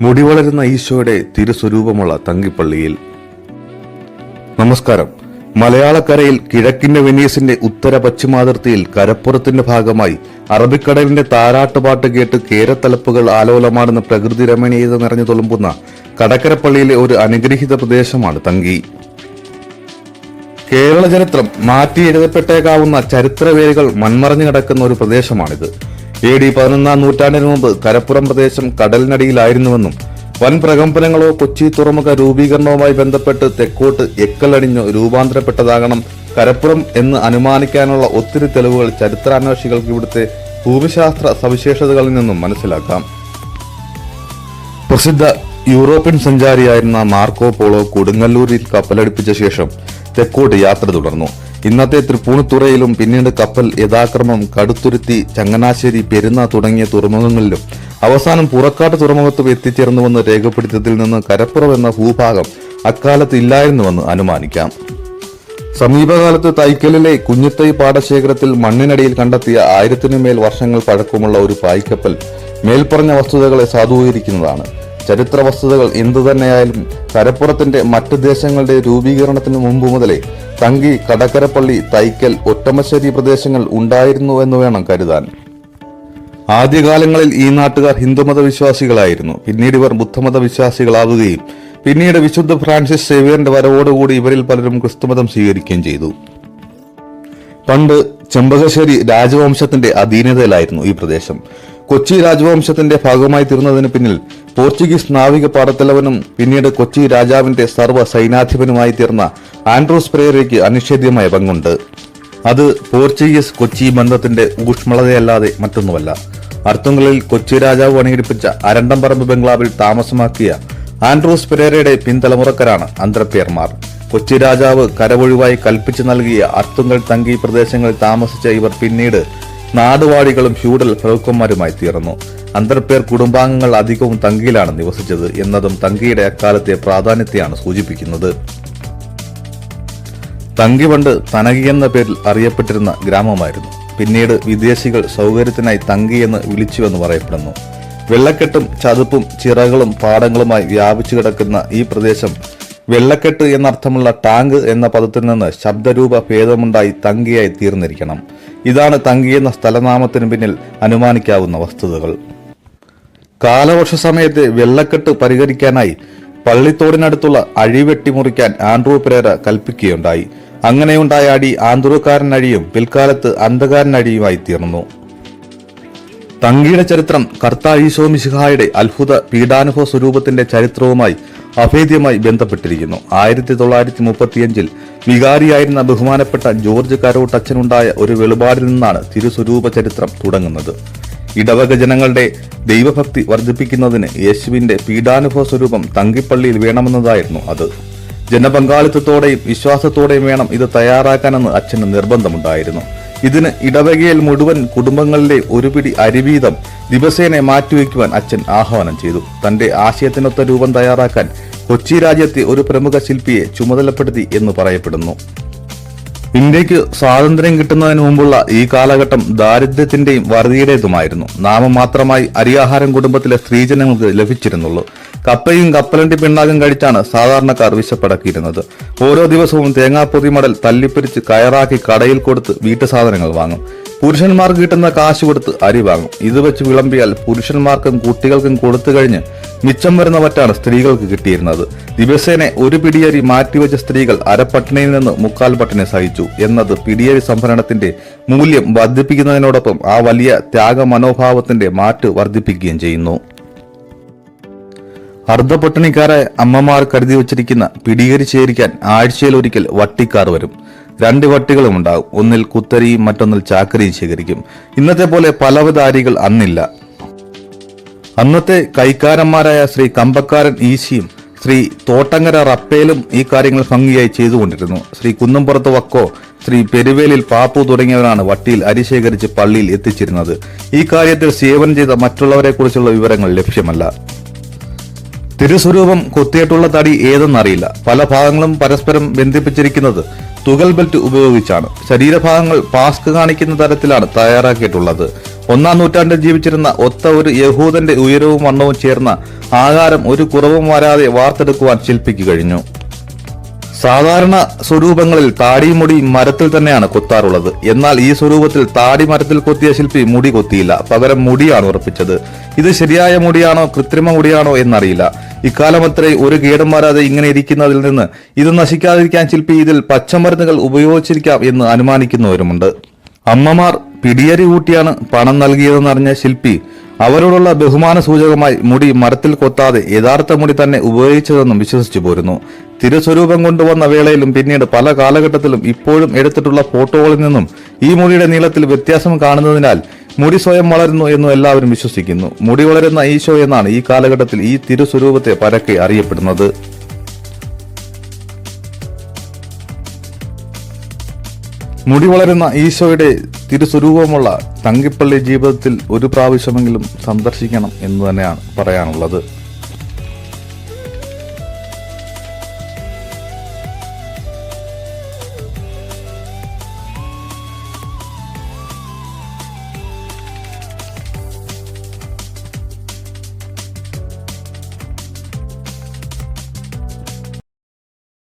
മുടി വളരുന്ന ഈശോയുടെ തിരുസ്വരൂപമുള്ള തങ്കിപ്പള്ളിയിൽ. നമസ്കാരം. മലയാളക്കരയിൽ കിഴക്കിന്റെ വെനീസിന്റെ ഉത്തര പശ്ചിമാതിർത്തിയിൽ കരപ്പുറത്തിന്റെ ഭാഗമായി അറബിക്കടലിന്റെ താരാട്ടുപാട്ട് കേട്ട് കേരത്തലപ്പുകൾ ആലോലമാടുന്ന പ്രകൃതി രമണീയത നിറഞ്ഞു തുളുമ്പുന്ന കടക്കരപ്പള്ളിയിലെ ഒരു അനുഗ്രഹീത പ്രദേശമാണ് തങ്കി. കേരള ചരിത്രം മാറ്റി എഴുതപ്പെട്ടേക്കാവുന്ന ചരിത്രവേരുകൾ മൺമറഞ്ഞു കിടക്കുന്ന ഒരു പ്രദേശമാണിത്. എ ഡി പതിനൊന്നാം നൂറ്റാണ്ടിന് മുമ്പ് കരപ്പുറം പ്രദേശം കടലിനടിയിലായിരുന്നുവെന്നും വൻ പ്രകമ്പനങ്ങളോ കൊച്ചി തുറമുഖ രൂപീകരണവുമായി ബന്ധപ്പെട്ട് തെക്കോട്ട് എക്കലടിഞ്ഞോ രൂപാന്തരപ്പെട്ടതാകണം കരപ്പുറം എന്ന് അനുമാനിക്കാനുള്ള ഒത്തിരി തെളിവുകൾ ചരിത്രാന്വേഷികൾക്ക് ഇവിടുത്തെ ഭൂമിശാസ്ത്ര സവിശേഷതകളിൽ നിന്നും മനസ്സിലാക്കാം. പ്രസിദ്ധ യൂറോപ്യൻ സഞ്ചാരിയായിരുന്ന മാർക്കോ പോളോ കൊടുങ്ങല്ലൂരിൽ കപ്പലടിപ്പിച്ച ശേഷം തെക്കോട്ട് യാത്ര തുടർന്നു. ഇന്നത്തെ തൃപ്പൂണിത്തുറയിലും പിന്നീട് കപ്പൽ യഥാക്രമം കടുത്തുരുത്തി ചങ്ങനാശ്ശേരി പെരുന്ന തുടങ്ങിയ തുറമുഖങ്ങളിലും അവസാനം പുറക്കാട്ട് തുറമുഖത്തും എത്തിച്ചേർന്നുവെന്ന് രേഖപ്പെടുത്തിയതിൽ നിന്ന് കരപ്പുറം എന്ന ഭൂഭാഗം അക്കാലത്ത് ഇല്ലായിരുന്നുവെന്ന് അനുമാനിക്കാം. സമീപകാലത്ത് തൈക്കലിലെ കുഞ്ഞിത്തൈ പാടശേഖരത്തിൽ മണ്ണിനടിയിൽ കണ്ടെത്തിയ ആയിരത്തിനു മേൽ വർഷങ്ങൾ പഴക്കമുള്ള ഒരു പായ്ക്കപ്പൽ മേൽപ്പറഞ്ഞ വസ്തുതകളെ സാധൂകരിക്കുന്നതാണ്. ചരിത്ര വസ്തുതകൾ എന്തു തന്നെയായാലും കരപ്പുറത്തിന്റെ മറ്റു ദേശങ്ങളുടെ രൂപീകരണത്തിന് മുമ്പ് മുതലേ തങ്കി കടക്കരപ്പള്ളി തൈക്കൽ ഒറ്റമശ്ശേരി പ്രദേശങ്ങൾ ഉണ്ടായിരുന്നു എന്ന് വേണം കരുതാൻ. ആദ്യകാലങ്ങളിൽ ഈ നാട്ടുകാർ ഹിന്ദുമത വിശ്വാസികളായിരുന്നു പിന്നീട് ഇവർ ബുദ്ധമത വിശ്വാസികളാവുകയും പിന്നീട് വിശുദ്ധ ഫ്രാൻസിസ് സേവിയറിന്റെ വരവോടുകൂടി ഇവരിൽ പലരും ക്രിസ്തുമതം സ്വീകരിക്കുകയും ചെയ്തു. പണ്ട് ചെമ്പകശ്ശേരി രാജവംശത്തിന്റെ അധീനതയിലായിരുന്നു ഈ പ്രദേശം. കൊച്ചി രാജവംശത്തിന്റെ ഭാഗമായി തീർന്നതിന് പിന്നിൽ പോർച്ചുഗീസ് നാവിക പാടത്തലവനും പിന്നീട് കൊച്ചി രാജാവിന്റെ സർവ സൈനാധിപനുമായി തീർന്ന ആൻഡ്രോസ് പ്രേരയ്ക്ക് അനിഷേധ്യമായ പങ്കുണ്ട്. അത് പോർച്ചുഗീസ് കൊച്ചി ബന്ധത്തിന്റെ ഊഷ്മളതയല്ലാതെ മറ്റൊന്നുമല്ല. അർത്തുങ്കലിൽ കൊച്ചി രാജാവ് പണിയെടുപ്പിച്ച അരണ്ടംപറമ്പ് ബംഗ്ലാവിൽ താമസമാക്കിയ ആൻഡ്രോസ് പെരേരയുടെ പിൻതലമുറക്കരാണ് അന്തർപ്പേർമാർ കൊച്ചി രാജാവ് കരവൊഴിവായി കൽപ്പിച്ചു നൽകിയ അർത്തുങ്കൽ തങ്കി പ്രദേശങ്ങളിൽ താമസിച്ച ഇവർ പിന്നീട് നാടുവാഴികളും ഫ്യൂഡൽ പ്രഭുക്കന്മാരുമായി തീർന്നു. അന്തർപേർ കുടുംബാംഗങ്ങൾ അധികവും തങ്കിയിലാണ് നിവസിച്ചത് എന്നതും തങ്കിയുടെ അക്കാലത്തെ പ്രാധാന്യത്തെയാണ് സൂചിപ്പിക്കുന്നത്. തങ്കി പണ്ട് തനകി എന്ന പേരിൽ അറിയപ്പെട്ടിരുന്ന ഗ്രാമമായിരുന്നു. പിന്നീട് വിദേശികൾ സൗകര്യത്തിനായി തങ്കി എന്ന് വിളിച്ചുവെന്ന് പറയപ്പെടുന്നു. വെള്ളക്കെട്ടും ചതുപ്പും ചിറകളും പാടങ്ങളുമായി വ്യാപിച്ചു കിടക്കുന്ന ഈ പ്രദേശം വെള്ളക്കെട്ട് എന്നർത്ഥമുള്ള ടാങ്ക് എന്ന പദത്തിൽ നിന്ന് ശബ്ദരൂപ ഭേദമുണ്ടായി തങ്കിയായി തീർന്നിരിക്കണം. ഇതാണ് തങ്കി എന്ന സ്ഥലനാമത്തിന് പിന്നിൽ അനുമാനിക്കാവുന്ന വസ്തുതകൾ. കാലവർഷ സമയത്ത് വെള്ളക്കെട്ട് പരിഹരിക്കാനായി പള്ളിത്തോടിനടുത്തുള്ള അഴി വെട്ടിമുറിക്കാൻ ആൻഡ്രൂ പെരേര കൽപ്പിക്കുകയുണ്ടായി. അങ്ങനെയുണ്ടായ അടി ആന്ധ്രക്കാരൻ അഴിയും പിൽക്കാലത്ത് അന്ധകാരൻ അഴിയുമായി തീർന്നു. തങ്കിയുടെ ചരിത്രം കർത്താഈശോ മിശിഹായുടെ അത്ഭുത പീഡാനുഭവ സ്വരൂപത്തിന്റെ ചരിത്രവുമായി അഭേദ്യമായി ബന്ധപ്പെട്ടിരിക്കുന്നു. ആയിരത്തി തൊള്ളായിരത്തി മുപ്പത്തിയഞ്ചിൽ വികാരിയായിരുന്ന ബഹുമാനപ്പെട്ട ജോർജ് കരോട്ടച്ചനുണ്ടായ ഒരു വെളിപാടിൽ നിന്നാണ് തിരുസ്വരൂപ ചരിത്രം തുടങ്ങുന്നത്. ഇടവക ജനങ്ങളുടെ ദൈവഭക്തി വർദ്ധിപ്പിക്കുന്നതിന് യേശുവിന്റെ പീഡാനുഭവ സ്വരൂപം തങ്കിപ്പള്ളിയിൽ വേണമെന്നതായിരുന്നു അത്. ജനപങ്കാളിത്തത്തോടെയും വിശ്വാസത്തോടെയും വേണം ഇത് തയ്യാറാക്കാനെന്ന് അച്ഛന് നിർബന്ധമുണ്ടായിരുന്നു. ഇതിന് ഇടവകയിൽ മുഴുവൻ കുടുംബങ്ങളിലെ ഒരുപിടി അരിവീതം ദിവസേനെ മാറ്റിവെക്കുവാൻ അച്ഛൻ ആഹ്വാനം ചെയ്തു. തന്റെ ആശയത്തിനൊത്ത രൂപം തയ്യാറാക്കാൻ കൊച്ചി രാജ്യത്തെ ഒരു പ്രമുഖ ശില്പിയെ ചുമതലപ്പെടുത്തി എന്ന് പറയപ്പെടുന്നു. ഇന്ത്യയ്ക്ക് സ്വാതന്ത്ര്യം കിട്ടുന്നതിന് മുമ്പുള്ള ഈ കാലഘട്ടം ദാരിദ്ര്യത്തിന്റെയും വറുതിയുടേതുമായിരുന്നു. നാമമാത്രമായി അരിയാഹാരം കുടുംബത്തിലെ സ്ത്രീജനങ്ങൾക്ക് ലഭിച്ചിരുന്നുള്ളൂ. കപ്പയും കപ്പലണ്ടി പിണ്ണാകും കഴിച്ചാണ് സാധാരണക്കാർ വിശപ്പടക്കിയിരുന്നത്. ഓരോ ദിവസവും തേങ്ങാപ്പൊതി മടൽ തല്ലിപ്പിരിച്ച് കയറാക്കി കടയിൽ കൊടുത്ത് വീട്ടു സാധനങ്ങൾ വാങ്ങും. പുരുഷന്മാർക്ക് കിട്ടുന്ന കാശ് കൊടുത്ത് അരി വാങ്ങും. ഇത് വെച്ച് വിളമ്പിയാൽ പുരുഷന്മാർക്കും കുട്ടികൾക്കും കൊടുത്തു കഴിഞ്ഞ് മിച്ചം വരുന്ന വറ്റാണ് സ്ത്രീകൾക്ക് കിട്ടിയിരുന്നത്. ദിവസേന ഒരു പിടിയരി മാറ്റിവെച്ച സ്ത്രീകൾ അരപ്പട്ടിണിയിൽ നിന്ന് മുക്കാൽ പട്ടിണി സഹിച്ചു എന്നത് പിടിയരി സംഭരണത്തിന്റെ മൂല്യം വർദ്ധിപ്പിക്കുന്നതിനോടൊപ്പം ആ വലിയ ത്യാഗ മനോഭാവത്തിന്റെ മാറ്റ് വർദ്ധിപ്പിക്കുകയും ചെയ്യുന്നു. അർദ്ധപട്ടിണിക്കാരായ അമ്മമാർ കരുതി വച്ചിരിക്കുന്ന പിടികരി ചേരിക്കാൻ ആഴ്ചയിൽ ഒരിക്കൽ വട്ടിക്കാർ വരും. രണ്ട് വട്ടികളും ഉണ്ടാകും. ഒന്നിൽ കുത്തരിയും മറ്റൊന്നിൽ ചാക്കരിയും ശേഖരിക്കും. ഇന്നത്തെ പോലെ പലവതാരികൾ അന്നില്ല. അന്നത്തെ കൈക്കാരന്മാരായ ശ്രീ കമ്പക്കാരൻ ഈശിയും ശ്രീ തോട്ടങ്ങര റപ്പേലും ഈ കാര്യങ്ങൾ ഭംഗിയായി ചെയ്തുകൊണ്ടിരുന്നു. ശ്രീ കുന്നംപുറത്ത് വക്കോ ശ്രീ പെരുവേലിൽ പാപ്പു തുടങ്ങിയവരാണ് വട്ടിയിൽ അരി ശേഖരിച്ച് പള്ളിയിൽ എത്തിച്ചിരുന്നത്. ഈ കാര്യത്തിൽ സേവനം ചെയ്ത മറ്റുള്ളവരെ കുറിച്ചുള്ള വിവരങ്ങൾ ലഭ്യമല്ല. തിരുസ്വരൂപം കൊത്തിയിട്ടുള്ള തടി ഏതെന്നറിയില്ല. പല ഭാഗങ്ങളും പരസ്പരം ബന്ധിപ്പിച്ചിരിക്കുന്നത് തുകൽ ബെൽറ്റ് ഉപയോഗിച്ചാണ്. ശരീരഭാഗങ്ങൾ പാസ്ക് കാണിക്കുന്ന തരത്തിലാണ് തയ്യാറാക്കിയിട്ടുള്ളത്. ഒന്നാം നൂറ്റാണ്ടിൽ ജീവിച്ചിരുന്ന ഒത്ത ഒരു യഹൂദന്റെ ഉയരവും വണ്ണവും ചേർന്ന ആകാരം ഒരു കുറവും വരാതെ വാർത്തെടുക്കുവാൻ ശില്പിക്ക് കഴിഞ്ഞു. സാധാരണ സ്വരൂപങ്ങളിൽ താടി മുടി മരത്തിൽ തന്നെയാണ് കൊത്താറുള്ളത്. എന്നാൽ ഈ സ്വരൂപത്തിൽ താടി മരത്തിൽ കൊത്തിയ ശില്പി മുടി കൊത്തിയില്ല. പകരം മുടിയാണ് ഉറപ്പിച്ചത്. ഇത് ശരിയായ മുടിയാണോ കൃത്രിമ മുടിയാണോ എന്നറിയില്ല. ഇക്കാലമത്രേ ഒരു കീടം മാറാതെ ഇങ്ങനെ ഇരിക്കുന്നതിൽ നിന്ന് ഇത് നശിക്കാതിരിക്കാൻ ശില്പി ഇതിൽ പച്ചമരുന്നുകൾ ഉപയോഗിച്ചിരിക്കാം എന്ന് അനുമാനിക്കുന്നവരുമുണ്ട്. അമ്മമാർ പിടിയരി കൂട്ടിയാണ് പണം നൽകിയതെന്നറിഞ്ഞ ശില്പി അവരോടുള്ള ബഹുമാന സൂചകമായി മുടി മരത്തിൽ കൊത്താതെ യഥാർത്ഥ മുടി തന്നെ ഉപയോഗിച്ചതെന്നും വിശ്വസിച്ചു പോരുന്നു. തിരുസ്വരൂപം കൊണ്ടുവന്ന വേളയിലും പിന്നീട് പല കാലഘട്ടത്തിലും ഇപ്പോഴും എടുത്തിട്ടുള്ള ഫോട്ടോകളിൽ നിന്നും ഈ മുടിയുടെ നീളത്തിൽ വ്യത്യാസം കാണുന്നതിനാൽ മുടി സ്വയം വളരുന്നു എന്നും എല്ലാവരും വിശ്വസിക്കുന്നു. മുടി വളരുന്ന ഈശോ എന്നാണ് ഈ കാലഘട്ടത്തിൽ ഈ തിരുസ്വരൂപത്തെ പരക്കെ അറിയപ്പെടുന്നത്. മുടി വളരുന്ന ഈശോയുടെ തിരുസ്വരൂപമുള്ള തങ്കിപ്പള്ളി ജീവിതത്തിൽ ഒരു പ്രാവശ്യമെങ്കിലും സന്ദർശിക്കണം എന്ന് തന്നെയാണ് പറയാനുള്ളത്.